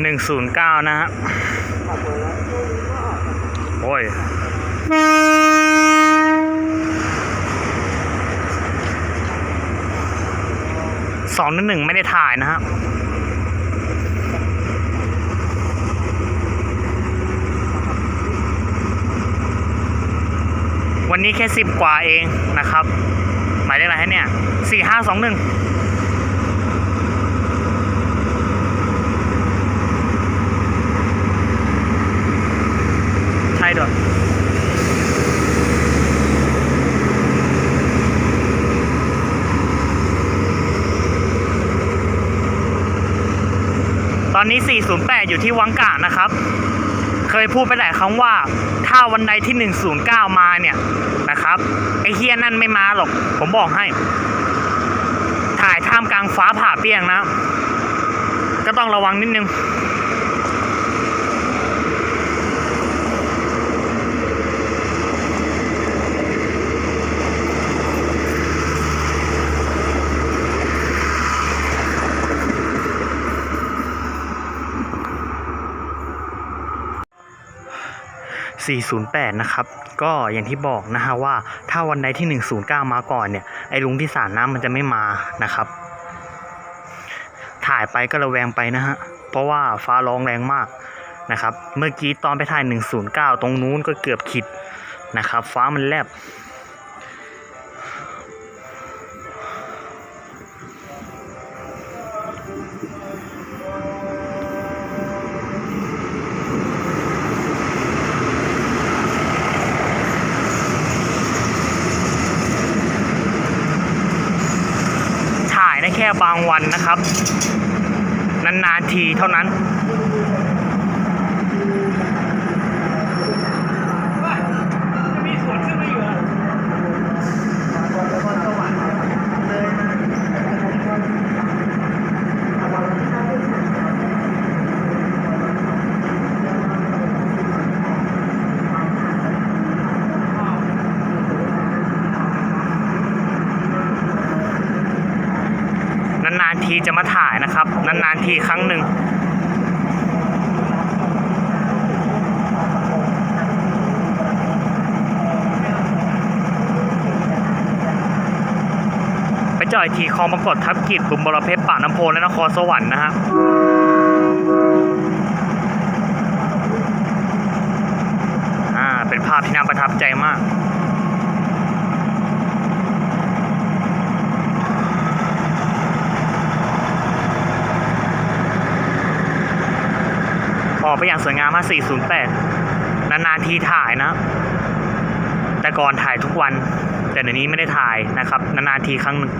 หนึ่งศูนย์เก้านะฮะโอ้ยสองหนึ่งหนึ่งไม่ได้ถ่ายนะฮะวันนี้แค่สิบกว่าเองนะครับ หมายเลขอะไรฮะเนี่ยสี่ห้าสองหนึ่ง ตอนนี้ 408 อยู่ที่วังกานะครับ เคยพูดไปหลายครั้งว่า ถ้าวันใดที่ 109 มาเนี่ยนะครับ ไอ้เฮียนั่นไม่มาหรอก ผมบอกให้ ถ่ายท่ามกลางฟ้าผ่าเปรี้ยงนะ ก็ต้องระวังนิดนึง 408 นะครับ ก็อย่างที่บอกนะฮะว่าถ้าวันใดที่ 109 มาก่อนเนี่ยไอ้ลุงที่สารน้ำมันจะไม่มานะครับ ถ่ายไปก็ระแวงไปนะฮะ เพราะว่าฟ้าร้องแรงมากนะครับ เมื่อกี้ตอนไปถ่าย 109 ตรงนู้นก็เกือบขิดนะครับ ฟ้ามันแลบ ได้แค่บางวันนะครับ นานๆทีเท่านั้น ทีจะมาถ่ายนะครับ นานๆทีครั้งหนึ่งไปจอยทีคลองปรากฏทับกิจบุมบรเพชรป่ากน้ำโพและนครสวรรค์นะฮะอ่าเป็นภาพที่น่าประทับใจมาก ออกไปอย่างสวยงามมา408 นานๆทีถ่ายนะ แต่ก่อนถ่ายทุกวัน แต่เดี๋ยวนี้ไม่ได้ถ่ายนะครับ นานๆทีครั้งหนึ่ง